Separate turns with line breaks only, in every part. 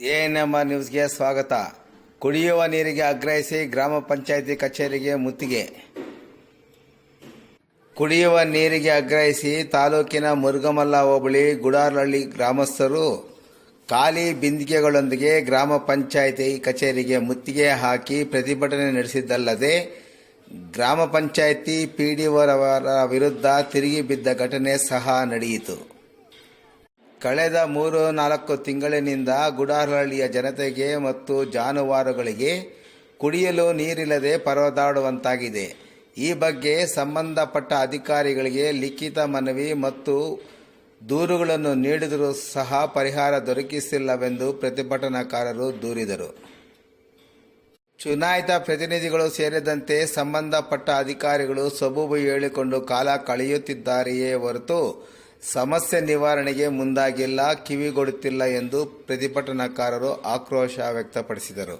ANM ನ್ಯೂಸ್ಗೆ ಸ್ವಾಗತ. ಕುಡಿಯುವ ನೀರಿಗೆ ಆಗ್ರಹಿಸಿ ಗ್ರಾಮ ಪಂಚಾಯಿತಿ ಕಚೇರಿಗೆ ಮುತ್ತಿಗೆ. ಕುಡಿಯುವ ನೀರಿಗೆ ಆಗ್ರಹಿಸಿ ತಾಲೂಕಿನ ಮುರುಗಮಲ್ಲ ಹೋಬಳಿ ಗುಡಾರಹಳ್ಳಿ ಗ್ರಾಮಸ್ಥರು ಖಾಲಿ ಬಿಂದಿಗೆಗಳೊಂದಿಗೆ ಗ್ರಾಮ ಪಂಚಾಯಿತಿ ಕಚೇರಿಗೆ ಮುತ್ತಿಗೆ ಹಾಕಿ ಪ್ರತಿಭಟನೆ ನಡೆಸಿದ್ದಲ್ಲದೆ ಗ್ರಾಮ ಪಂಚಾಯಿತಿ ಪಿಡಿಒರವರ ವಿರುದ್ಧ ತಿರುಗಿ ಬಿದ್ದ ಘಟನೆ ಸಹ ನಡೆಯಿತು. ಕಳೆದ ಮೂರು ನಾಲ್ಕು ತಿಂಗಳಿನಿಂದ ಗುಡಾರಹಳ್ಳಿಯ ಜನತೆಗೆ ಮತ್ತು ಜಾನುವಾರುಗಳಿಗೆ ಕುಡಿಯಲು ನೀರಿಲ್ಲದೆ ಪರದಾಡುವಂತಾಗಿದೆ. ಈ ಬಗ್ಗೆ ಸಂಬಂಧಪಟ್ಟ ಅಧಿಕಾರಿಗಳಿಗೆ ಲಿಖಿತ ಮನವಿ ಮತ್ತು ದೂರುಗಳನ್ನು ನೀಡಿದರೂ ಸಹ ಪರಿಹಾರ ದೊರಕಿಸಿಲ್ಲವೆಂದು ಪ್ರತಿಭಟನಾಕಾರರು ದೂರಿದರು. ಚುನಾಯಿತ ಪ್ರತಿನಿಧಿಗಳು ಸೇರಿದಂತೆ ಸಂಬಂಧಪಟ್ಟ ಅಧಿಕಾರಿಗಳು ಸಬೂಬು ಹೇಳಿಕೊಂಡು ಕಾಲ ಕಳೆಯುತ್ತಿದ್ದಾರೆಯೇ ಹೊರತು ಸಮಸ್ಯೆ ನಿವಾರಣೆಗೆ ಮುಂದಾಗಿಲ್ಲ, ಕಿವಿಗೊಡುತ್ತಿಲ್ಲ ಎಂದು ಪ್ರತಿಭಟನಾಕಾರರು ಆಕ್ರೋಶ ವ್ಯಕ್ತಪಡಿಸಿದರು.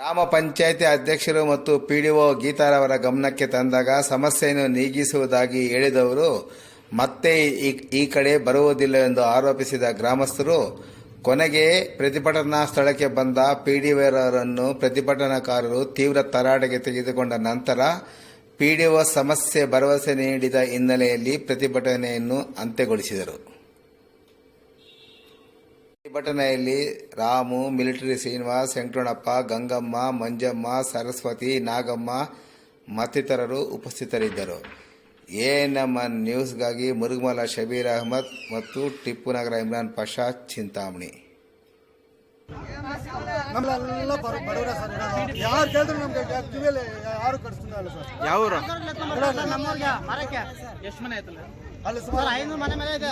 ಗ್ರಾಮ ಪಂಚಾಯಿತಿ ಅಧ್ಯಕ್ಷರು ಮತ್ತು ಪಿಡಿಒ ಗೀತಾರವರ ಗಮನಕ್ಕೆ ತಂದಾಗ ಸಮಸ್ಯೆಯನ್ನು ನೀಗಿಸುವುದಾಗಿ ಹೇಳಿದವರು, ಮತ್ತೆ ಈ- ಕಡೆ ಬರುವುದಿಲ್ಲ ಎಂದು ಆರೋಪಿಸಿದ ಗ್ರಾಮಸ್ಥರು, ಕೊನೆಗೆ ಪ್ರತಿಭಟನಾ ಸ್ಥಳಕ್ಕೆ ಬಂದ ಪಿಡಿಒರನ್ನು ಪ್ರತಿಭಟನಾಕಾರರು ತೀವ್ರ ತರಾಟೆಗೆ ತೆಗೆದುಕೊಂಡ ನಂತರ ಪಿಡಿಒ ಸಮಸ್ಯೆ ಭರವಸೆ ನೀಡಿದ ಹಿನ್ನೆಲೆಯಲ್ಲಿ ಪ್ರತಿಭಟನೆಯನ್ನು ಅಂತ್ಯಗೊಳಿಸಿದರು. ಪ್ರತಿಭಟನೆಯಲ್ಲಿ ರಾಮು, ಮಿಲಿಟರಿ ಶ್ರೀನಿವಾಸ್ ವೆಂಕಟಣ್ಣಪ್ಪ ಗಂಗಮ್ಮ, ಮಂಜಮ್ಮ, ಸರಸ್ವತಿ, ನಾಗಮ್ಮ ಮತ್ತಿತರರು ಉಪಸ್ಥಿತರಿದ್ದರು. ಎಎನ್ಎಂ ನ್ಯೂಸ್ಗಾಗಿ ಮುರುಗಮಲ ಶಬೀರ್ ಅಹಮದ್ ಮತ್ತು ಟಿಪ್ಪು ನಗರ ಇಮ್ರಾನ್ ಪಾಷಾ ಚಿಂತಾಮಣಿ.
ನಮ್ಮೆಲ್ಲ ಬಡವರ ಸರ್ ಯಾರು ಕೇಳಿದ್ರು ನಮ್ಗೆ ಕಿವಿಯಲ್ಲಿ ಯಾರು ಕಟ್ಸ್ತಿಲ್ಲ ಸರ್.
ಯಾವೂರು?
ನಮ್ಮೂರಿಗೆ ಮರಕ್ಕೆ
ಎಷ್ಟು ಮನೆ ಆಯ್ತಲ್ಲ
ಅಲ್ಲಿ
ಸರ್
ಸುಮಾರು
ಐನೂರು ಮನೆ ಮೇಲೆ ಇದೆ.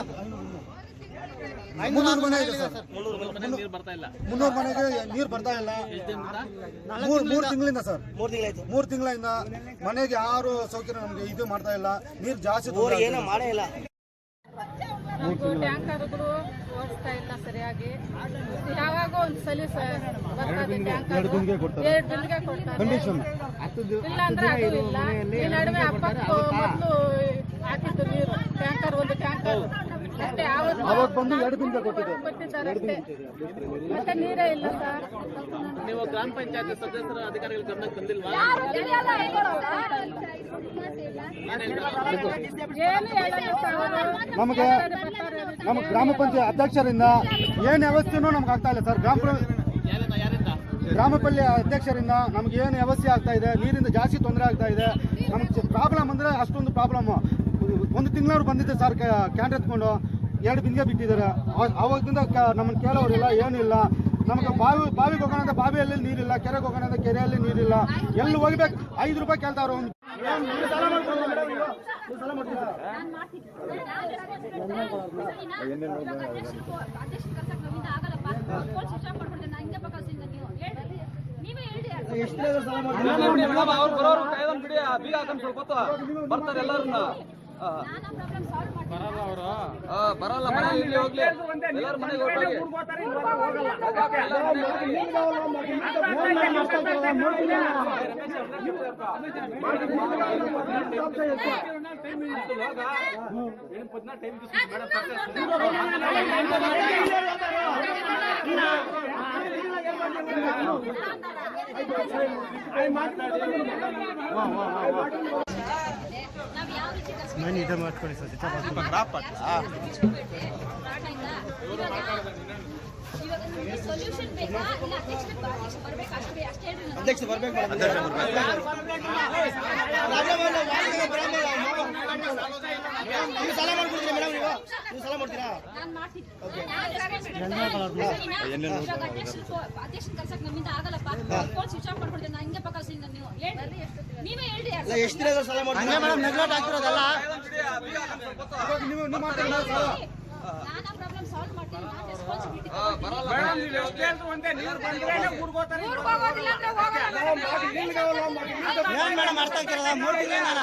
ಮುನ್ನೂರು ಮನೆ ಇದೆ ಸರ್.
ಮುನ್ನೂರು ಮನೆ ನೀರು ಬರ್ತಾ ಇಲ್ಲ.
ಮುನ್ನೂರು ಮನೆಗೆ ನೀರು ಬರ್ತಾ ಇಲ್ಲ. ಮೂರ್ ಮೂರು ತಿಂಗಳಿಂದ ಸರ್.
ಮೂರು ತಿಂಗಳಾಯ್ತು.
ಮೂರು ತಿಂಗಳಿಂದ ಮನೆಗೆ ಯಾರು ಸೌಕರ್ಯ ನಮ್ಗೆ ಇದು ಮಾಡ್ತಾ ಇಲ್ಲ. ನೀರು ಜಾಸ್ತಿ.
ಏನೋ ಮಾಡೇ ಇಲ್ಲ.
ಟ್ಯಾಂಕರ್ಗಳು ಓಡಿಸ್ತಾ ಇಲ್ಲ ಸರಿಯಾಗಿ. ಒಂದು ಸಲ ಇಲ್ಲ ಅಂದ್ರೆ ಅದು ಇಲ್ಲ. ಈ ನಡುವೆ ಅಪ್ಪ ಮೊದಲು ಹಾಕಿದ್ದು ನೀರು. ಅಷ್ಟೇ ಆವತ್ತು
ಬಂದು ಎರಡು ಬಿಂದಿಗೆ ಕೊಟ್ಟಿದೆ.
ಮತ್ತೆ ನೀರೇ ಇಲ್ಲ ಸರ್.
ನೀವು ಗ್ರಾಮ ಪಂಚಾಯತ್ ಸದಸ್ಯರ ಅಧಿಕಾರಿಗಳ ಗಮನಕ್ಕೆ ತಂದಿಲ್ವಾ.
ನಮಗೆ ನಮ್ಮ ಗ್ರಾಮ ಪಂಚಾಯತ್ ಅಧ್ಯಕ್ಷರಿಂದ ಏನು ವ್ಯವಸ್ಥೆನೂ ನಮ್ಗೆ ಆಗ್ತಾ ಇಲ್ಲ ಸರ್. ಗ್ರಾಮ ಗ್ರಾಮ ಪಲ್ಲಿ ಅಧ್ಯಕ್ಷರಿಂದ ನಮ್ಗೆ ಏನು ವ್ಯವಸ್ಥೆ ಆಗ್ತಾ ಇದೆ ನೀರಿಂದ ಜಾಸ್ತಿ ತೊಂದರೆ ಆಗ್ತಾ ಇದೆ. ನಮ್ಗೆ ಪ್ರಾಬ್ಲಮ್ ಅಂದ್ರೆ ಅಷ್ಟೊಂದು ಪ್ರಾಬ್ಲಮ್. ಒಂದು ತಿಂಗಳವ್ರು ಬಂದಿದ್ದೆ ಸರ್ ಕ್ಯಾಂಡ್ ಎತ್ಕೊಂಡು. ಎರಡು ಬಿಂದಿಗೆ ಬಿಟ್ಟಿದ್ದಾರೆ. ಆ- ಆವಾಗಿಂದ ಕ- ನಮ್ಮನ್ನ ಕೇಳೋರಿಲ್ಲ ಏನಿಲ್ಲ. ನಮಗೆ ಬಾವಿ ಬಾವಿಗೆ ಹೋಗೋಣ ಅಂದ್ರೆ ಬಾವಿಯಲ್ಲಿ ನೀರಿಲ್ಲ ಕೆರೆಗೆ ಹೋಗೋಣ ಅಂದ್ರೆ ಕೆರೆಯಲ್ಲಿ ನೀರಿಲ್ಲ. ಎಲ್ಲಿ ಹೋಗ್ಬೇಕು? ಐದು ರೂಪಾಯಿ ಕೇಳ್ತಾರ ಒಂದು
ಬರ್ತಾರೆ ಎಲ್ಲಾರನ್ನ. ಬರಲ್ಲ ಮನೆ ಇಲ್ಲಿ ಹೋಗ್ಲಿ ಎಲ್ಲರ ಮನೆಗೆ
ಸೊಲ್ಯೂಷನ್ ಬೇಕಾ? ಇಲ್ಲ ಅಧ್ಯಕ್ಷ ಅಧ್ಯಕ್ಷ ಬರ್ಬೇಕು.
ಅಧ್ಯಕ್ಷ ಬರ್ಬೇಕು ನೀವು ಸಾಲ ಮಾಡ್ಕೊಡ್ತೀರಾ ಮೇಡಮ್ ನೀವು? ನೀವು ಸಾಲ ಮಾಡ್ತೀರಾ?
ನಾನ್ ನಾನು ನೀವು. ನೀವೇ
ಎಷ್ಟು ದಿನ ಸಾಲ ಮಾಡ್ತೀರಾ? ಮೇಡಮ್ ನೆಗ್ಲೆಕ್ಟ್ ಆಗ್ತಿರೋದಲ್ಲ?
ನೀವು ನೀವು ಮಾಡ್ತೀರಿ ನಾವು ಸಾಲ.
ನಾನು ಆ ಪ್ರಾಬ್ಲಮ್ ಸಾಲ್ವ್ ಮಾಡ್ತೀನಿ. ನಾನು ರೆಸ್ಪಾನ್ಸಿಬಿಲಿಟಿ ಹೋಗೋದಿಲ್ಲ ಅಂದ್ರೆ ಹೋಗಲ್ಲ.
ಏನ್ ಮೇಡಮ್ ಅರ್ಥ ಆಗ್ತಿರೋದ? ಮೂರು
ಹೇಳೋದು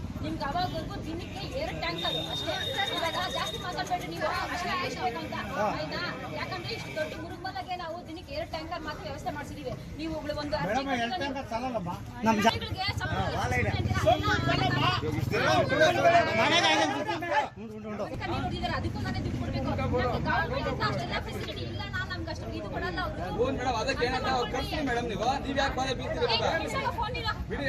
ನಿಮ್ಗೆ ಅವಾಗವರೆಗೂ ದಿನಕ್ಕೆ ಎರಡು ಟ್ಯಾಂಕರ್ ಅಷ್ಟೇ. ಇವಾಗ ಜಾಸ್ತಿ ಮಾತಾಡ್ಬೇಡ್ರಿ ನೀವು. ಅಷ್ಟೇ ಅಂತ. ಆಯ್ತಾ? ಯಾಕಂದ್ರೆ ಇಷ್ಟು ದೊಡ್ಡ ಮುರುಗಮಲಗೆ ನಾವು ದಿನಕ್ಕೆ ಎರಡು ಟ್ಯಾಂಕರ್ ಮಾತ್ರ ವ್ಯವಸ್ಥೆ ಮಾಡಿಸಿದೀವಿ. ನೀವು ಒಬ್ಳು ಒಂದು ಅದಕ್ಕೂ ನಾನೇ ದುಡ್ಡು ಕೊಡ್ಬೇಕು. ಅಷ್ಟೆಲ್ಲ ಫೆಸಿಲಿಟಿ ಇಲ್ಲ. ನಾನು
ಹ್ಞೂ ಮೇಡಮ್ ಅದಕ್ಕೆ ಏನಂತ ಅವ್ರು ಮೇಡಮ್ ನೀವು ನೀವ್ ಯಾಕೆ ಬಾಯ ಬೀಳ್ತೀರಿ ಬಿಡಿ